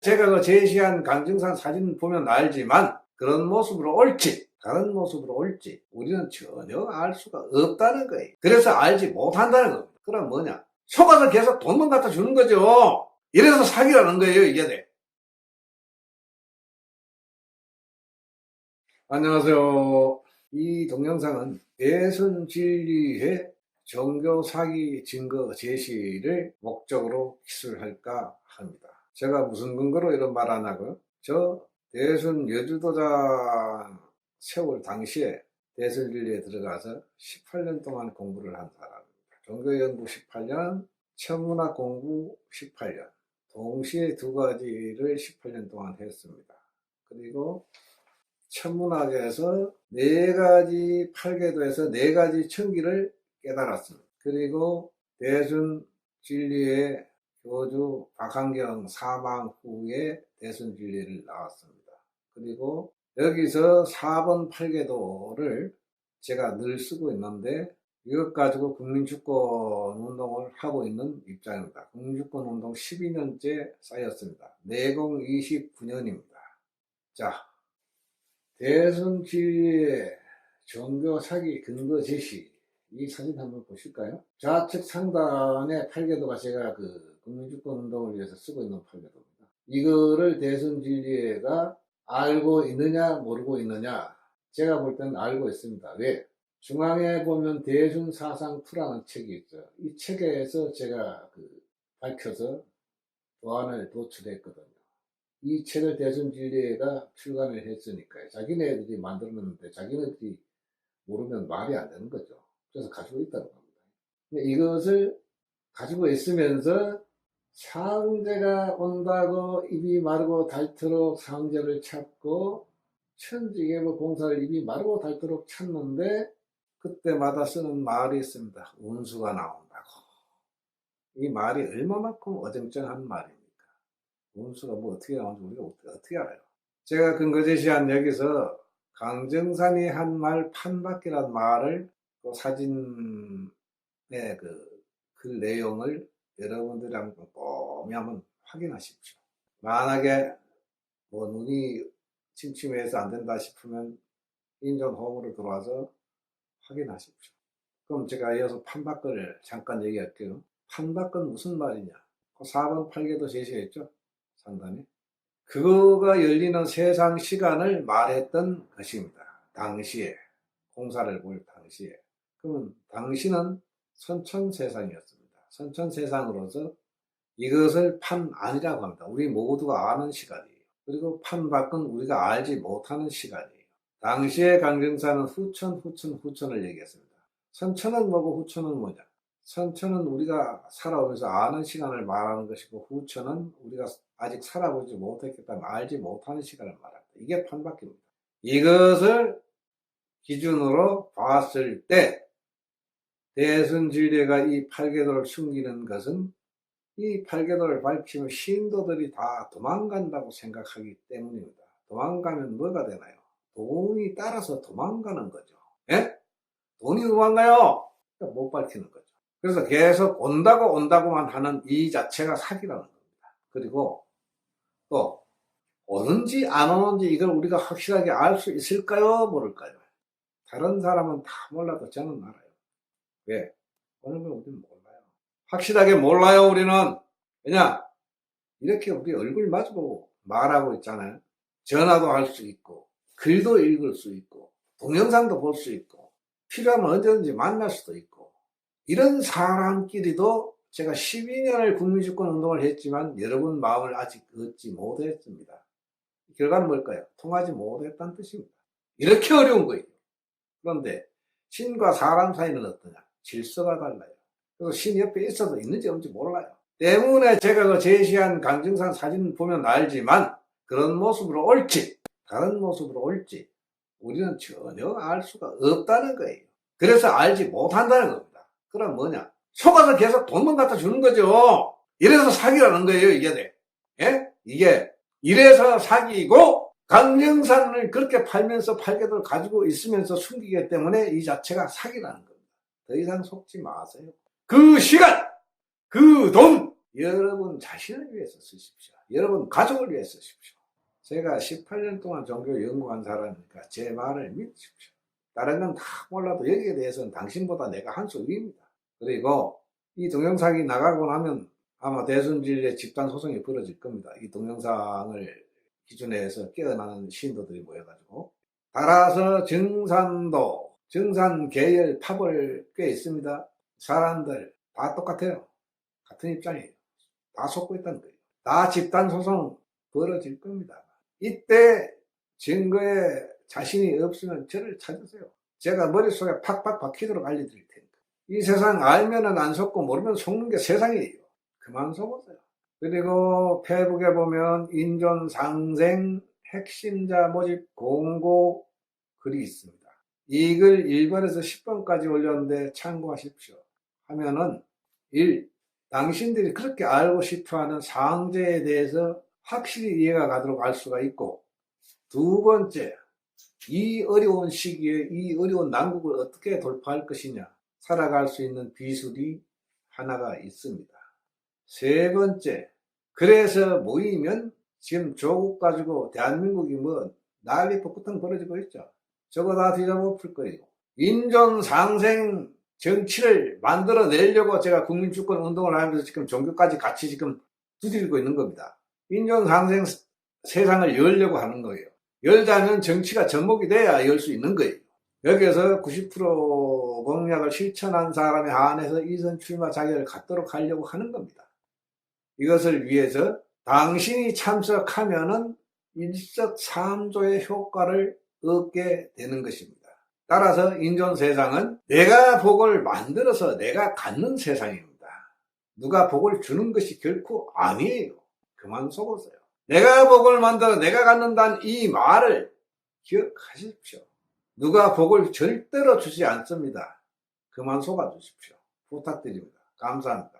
제가 그 제시한 강증산 사진 보면 알지만 그런 모습으로 옳지 다른 모습으로 옳지 우리는 전혀 알 수가 없다는 거예요. 그래서 알지 못한다는 겁니다. 그럼 뭐냐? 속아서 계속 돈만 갖다 주는 거죠. 이래서 사기라는 거예요, 이게. 돼. 안녕하세요. 이 동영상은 대선 진리의 종교 사기 증거 제시를 목적으로 기술할까 합니다. 제가 무슨 근거로 이런 말안 하고요? 저 대선 여주도장 세월 당시에 대선 진리에 들어가서 18년 동안 공부를 한 사람입니다. 종교연구 18년, 천문학 공부 18년, 동시에 두 가지를 18년 동안 했습니다. 그리고 천문학에서 네 가지 팔계도에서 네 가지 천기를 깨달았습니다. 그리고 대순 진리의 교주 박한경 사망 후에 대순 진리를 나왔습니다. 그리고 여기서 4번 팔계도를 제가 늘 쓰고 있는데 이것 가지고 국민주권 운동을 하고 있는 입장입니다. 국민주권 운동 12년째 쌓였습니다. 내공 29년입니다. 자, 대선 진리의 종교 사기 근거 제시 이 사진 한번 보실까요? 좌측 상단의 팔계도가 제가 그 국민주권 운동을 위해서 쓰고 있는 팔계도입니다. 이거를 대선 진리가 알고 있느냐 모르고 있느냐 제가 볼 때는 알고 있습니다. 왜? 중앙에 보면 대순 사상 투라는 책이 있어요. 이 책에서 제가 그 밝혀서 도안을 도출했거든요. 이 책을 대선 진리회가 출간을 했으니까요. 자기네들이 만들었는데 자기네들이 모르면 말이 안 되는 거죠. 그래서 가지고 있다고 합니다. 근데 이것을 가지고 있으면서 상제가 온다고 입이 마르고 닳도록 상제를 찾고 천지개보 공사를 입이 마르고 닳도록 찾는데 그때마다 쓰는 말이 있습니다. 운수가 나온다고. 이 말이 얼마만큼 어정쩡한 말입니까? 운수가 뭐 어떻게 나오는지 우리가 어떻게, 알아요? 제가 근거 제시한 여기서 강정산이 한 말 판박기란 말을 그 사진의 그, 그 내용을 여러분들이 한번 꼼꼼히 한번 확인하십시오. 만약에 뭐 눈이 침침해서 안 된다 싶으면 인정홈으로 들어와서 확인하십시오. 그럼 제가 이어서 판박근을 잠깐 얘기할게요. 판박근 무슨 말이냐? 그 4번 8개도 제시했죠? 상단에. 그거가 열리는 세상 시간을 말했던 것입니다. 당시에. 공사를 볼 당시에. 그러면 당시는 선천 세상이었습니다. 선천 세상으로서 이것을 판 아니라고 합니다. 우리 모두가 아는 시간이에요. 그리고 판 밖은 우리가 알지 못하는 시간이에요. 당시의 강정사는 후천, 후천, 후천을 얘기했습니다. 선천은 뭐고 후천은 뭐냐? 선천은 우리가 살아오면서 아는 시간을 말하는 것이고 후천은 우리가 아직 살아보지 못했기 때문에 알지 못하는 시간을 말합니다. 이게 판박입니다. 이것을 기준으로 봤을 때 대선진리가 이 팔계도를 숨기는 것은 이 팔계도를 밝히면 신도들이 다 도망간다고 생각하기 때문입니다. 도망가면 뭐가 되나요? 돈이 따라서 도망가는 거죠. 예? 돈이 도망가요? 그러니까 못 밝히는 거죠. 그래서 계속 온다고 온다고만 하는 이 자체가 사기라는 겁니다. 그리고 또 오는지 안 오는지 이걸 우리가 확실하게 알 수 있을까요? 모를까요? 다른 사람은 다 몰라도 저는 알아요. 왜? 오는 건 우리는 몰라요. 확실하게 몰라요, 우리는. 왜냐? 이렇게 우리 얼굴 마주보고 말하고 있잖아요. 전화도 할 수 있고, 글도 읽을 수 있고, 동영상도 볼 수 있고, 필요하면 언제든지 만날 수도 있고, 이런 사람끼리도 제가 12년을 국민주권 운동을 했지만 여러분 마음을 아직 얻지 못했습니다. 결과는 뭘까요? 통하지 못했다는 뜻입니다. 이렇게 어려운 거예요. 그런데 신과 사람 사이는 어떠냐? 질서가 달라요. 그래서 신 옆에 있어도 있는지 없는지 몰라요. 때문에 제가 그 제시한 강정산 사진 보면 알지만 그런 모습으로 옳지 다른 모습으로 옳지 우리는 전혀 알 수가 없다는 거예요. 그래서 알지 못한다는 겁니다. 그럼 뭐냐? 속아서 계속 돈만 갖다 주는 거죠. 이래서 사기라는 거예요, 이게 돼. 예? 이게 이래서 사기고 강정산을 그렇게 팔면서 팔게도 가지고 있으면서 숨기기 때문에 이 자체가 사기라는 겁니다. 더 이상 속지 마세요. 그 시간, 그 돈, 여러분 자신을 위해서 쓰십시오. 여러분 가족을 위해 쓰십시오. 제가 18년 동안 종교 연구한 사람이니까 제 말을 믿으십시오. 다른 건 다 몰라도 여기에 대해서는 당신보다 내가 한 수 위입니다. 그리고 이 동영상이 나가고 나면 아마 대순진리의 집단 소송이 벌어질 겁니다. 이 동영상을 기준에 해서 깨어나는 신도들이 모여가지고 따라서 증산도 증산 계열 파벌 꽤 있습니다. 사람들 다 똑같아요. 같은 입장이에요. 다 속고 있다는 거예요. 다 집단 소송 벌어질 겁니다. 이때 증거에 자신이 없으면 저를 찾으세요. 제가 머릿속에 팍팍 박히도록 알려드릴 테니까. 이 세상 알면은 안 속고 모르면 속는 게 세상이에요. 그만 속으세요. 그리고 페북에 보면 인존 상생 핵심자 모집 공고 글이 있습니다. 이글 1번에서 10번까지 올렸는데 참고하십시오. 하면은 1. 당신들이 그렇게 알고 싶어하는 상제에 대해서 확실히 이해가 가도록 알 수가 있고 두 번째, 이 어려운 시기에 이 어려운 난국을 어떻게 돌파할 것이냐 살아갈 수 있는 비술이 하나가 있습니다. 세 번째, 그래서 모이면 지금 조국 가지고 대한민국이 뭐 난리 폭풍 벌어지고 있죠. 저거 다 뒤잡아풀 거예요. 인존 상생 정치를 만들어내려고 제가 국민주권 운동을 하면서 지금 종교까지 같이 지금 두드리고 있는 겁니다. 인존 상생 세상을 열려고 하는 거예요. 열자면 정치가 접목이 돼야 열 수 있는 거예요. 여기에서 90% 공약을 실천한 사람에 한해서 이선 출마 자격을 갖도록 하려고 하는 겁니다. 이것을 위해서 당신이 참석하면은 일석삼조의 효과를 얻게 되는 것입니다. 따라서 인존 세상은 내가 복을 만들어서 내가 갖는 세상입니다. 누가 복을 주는 것이 결코 아니에요. 그만 속으세요. 내가 복을 만들어 내가 갖는다는 이 말을 기억하십시오. 누가 복을 절대로 주지 않습니다. 그만 속아 주십시오. 부탁드립니다. 감사합니다.